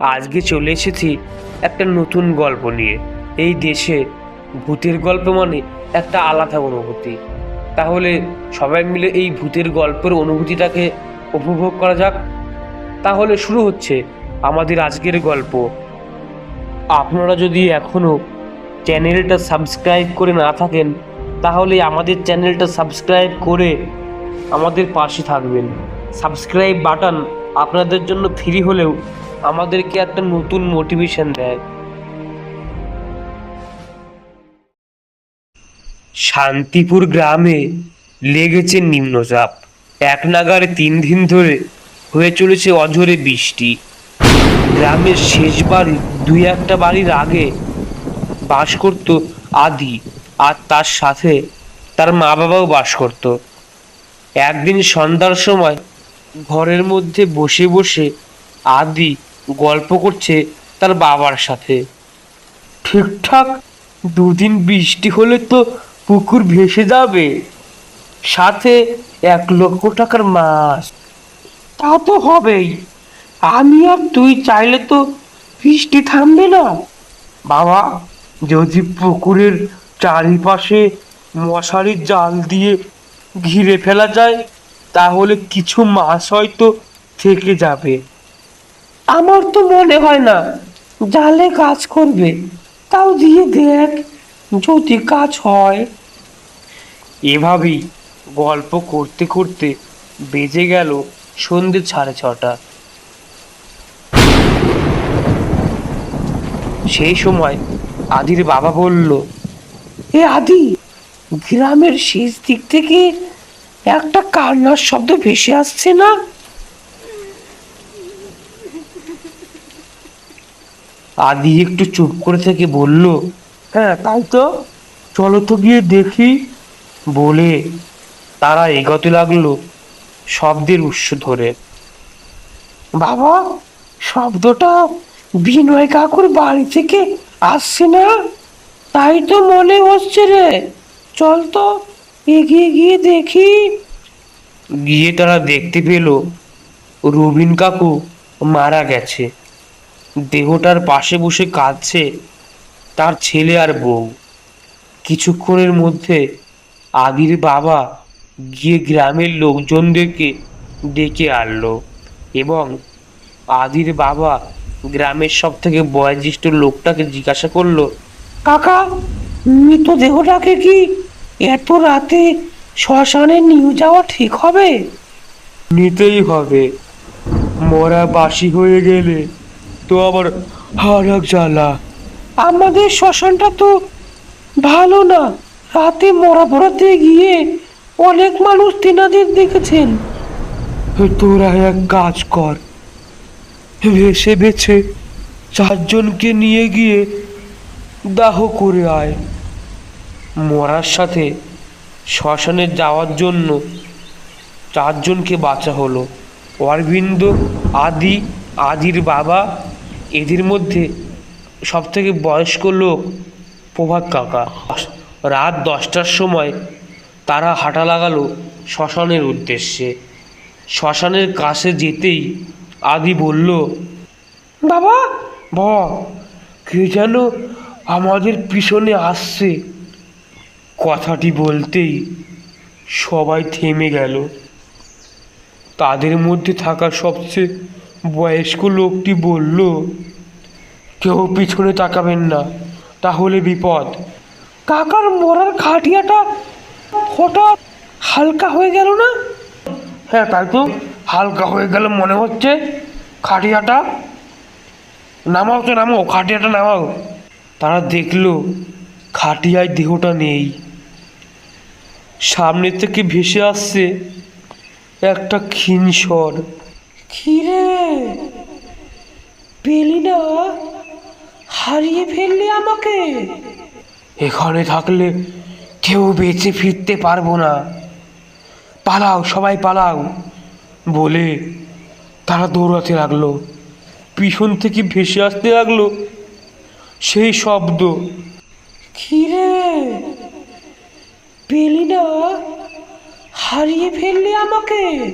আজকে চলে এসেছি একটা নতুন গল্প নিয়ে। এই দেশে ভূতের গল্প মানে একটা আলাদা অনুভূতি। তাহলে সবাই মিলে এই ভূতের গল্পের অনুভূতিটাকে উপভোগ করা যাক। তাহলে শুরু হচ্ছে আমাদের আজকের গল্প। আপনারা যদি এখনও চ্যানেলটা সাবস্ক্রাইব করে না থাকেন, তাহলে আমাদের চ্যানেলটা সাবস্ক্রাইব করে আমাদের পাশে থাকবেন। সাবস্ক্রাইব বাটন আপনাদের জন্য ফ্রি হলেও আমাদেরকে একটা নতুন মোটিভেশন দেয়। শান্তিপুর গ্রামে লেগেছে নিম্নচাপ। এক নাগারে তিন দিন ধরে হয়ে চলেছে অঝরে বৃষ্টি। গ্রামের শেষ বাড়ি দুই একটা বাড়ির আগে বাস করত আদি আর তার সাথে তার মা বাবাও বাস করত। একদিন সন্ধ্যার সময় ঘরের মধ্যে বসে বসে আদি গল্প করছে তার বাবার সাথে। ঠিকঠাক, দুদিন বৃষ্টি হলে তো পুকুর ভেসে যাবে। সাথে এক লক্ষ টাকার মাছ। তা তো হবেই। আমি আর তুই চাইলে তো বৃষ্টি থামবে না। বাবা, যদি পুকুরের চারিপাশে মশারির জাল দিয়ে ঘিরে ফেলা যায়, তাহলে কিছু মাছ হয়তো থেকে যাবে। আমার তো মনে হয় না জালে কাজ করবে তাও দিয়ে দেখ যদি কাজ হয়। এভাবেই গল্প করতে করতে বেজে গেল সন্ধ্যে সাড়ে ছটা। সেই সময় আদির বাবা বলল এ আদি গ্রামের শেষ দিক থেকে একটা কান্নার শব্দ ভেসে আসছে না? আদি একটু চুপ করে থেকে বলল হ্যাঁ তাই তো। চলো তো গিয়ে দেখি। বলে তারা এগোতে লাগল শব্দের উৎস ধরে। বাবা, শব্দটা বিনয় কাকুর বাড়ি থেকে আসছে না? তাই তো মনে হচ্ছে রে। চল তো এগিয়ে গিয়ে দেখি। গিয়ে তারা দেখতে পেল রবিন কাকু মারা গেছে। দেহটার পাশে বসে কাঁদছে তার ছেলে আর বউ। কিছুক্ষণের মধ্যে আদির বাবা গিয়ে গ্রামের লোকজনদেরকে ডেকে আনলো এবং আদির বাবা গ্রামের সব থেকে বয়োজ্যেষ্ঠ লোকটাকে জিজ্ঞাসা করল, কাকা মৃতদেহটাকে কি এত রাতে শ্মশানে নিয়ে যাওয়া ঠিক হবে? নিতেই হবে। মরা বাসি হয়ে গেলে তো আবার হারাক জ্বালা। আমাদের শ্মশানটা তো ভালো না। রাতে মরা পড়াতে গিয়ে অনেক মানুষ তেনাদের দেখেছেন। তোরা এক কাজ কর। ভেসে বেছে চারজনকে নিয়ে গিয়ে দাহ করে আয়। মরার সাথে শ্মশানে যাওয়ার জন্য চারজনকে বাঁচা হলো। অরবিন্দ, আদি, আদির বাবা এদের মধ্যে সব থেকে বয়স্ক লোক প্রভাত কাকা। রাত দশটার সময় তারা হাঁটা লাগালো শ্মশানের উদ্দেশ্যে। শ্মশানের কাছে যেতেই আদি বলল, বাবা বাবা, কে যেন আমাদের পিছনে আসছে। কথাটি বলতেই সবাই থেমে গেল। তাদের মধ্যে থাকা সবচেয়ে বয়স্ক লোকটি বলল, কেউ পিছনে তাকাবেন না, তাহলে বিপদ। কাকার মরার খাটিয়াটা হঠাৎ হালকা হয়ে গেল না? হ্যাঁ তাই তো, হালকা হয়ে গেল মনে হচ্ছে, খাটিয়াটা। নামাও তো, নামাও, খাটিয়াটা নামাও। তারা দেখল, খাটিয়ায় দেহটা নেই। সামনে থেকে ভেসে আসছে একটা ক্ষীণ স্বর। খিরে পেলি না? হারিয়ে ফেললি আমাকে। এখানে থাকলে কেউ বেঁচে ফিরতে পারব না। পালাও সবাই পালাও। বলে তারা দৌড়াতে লাগল। পিছন থেকে ভেসে আসতে লাগল। সেই শব্দ। খিরে পেলি না? হারিয়ে ফেললি আমাকে।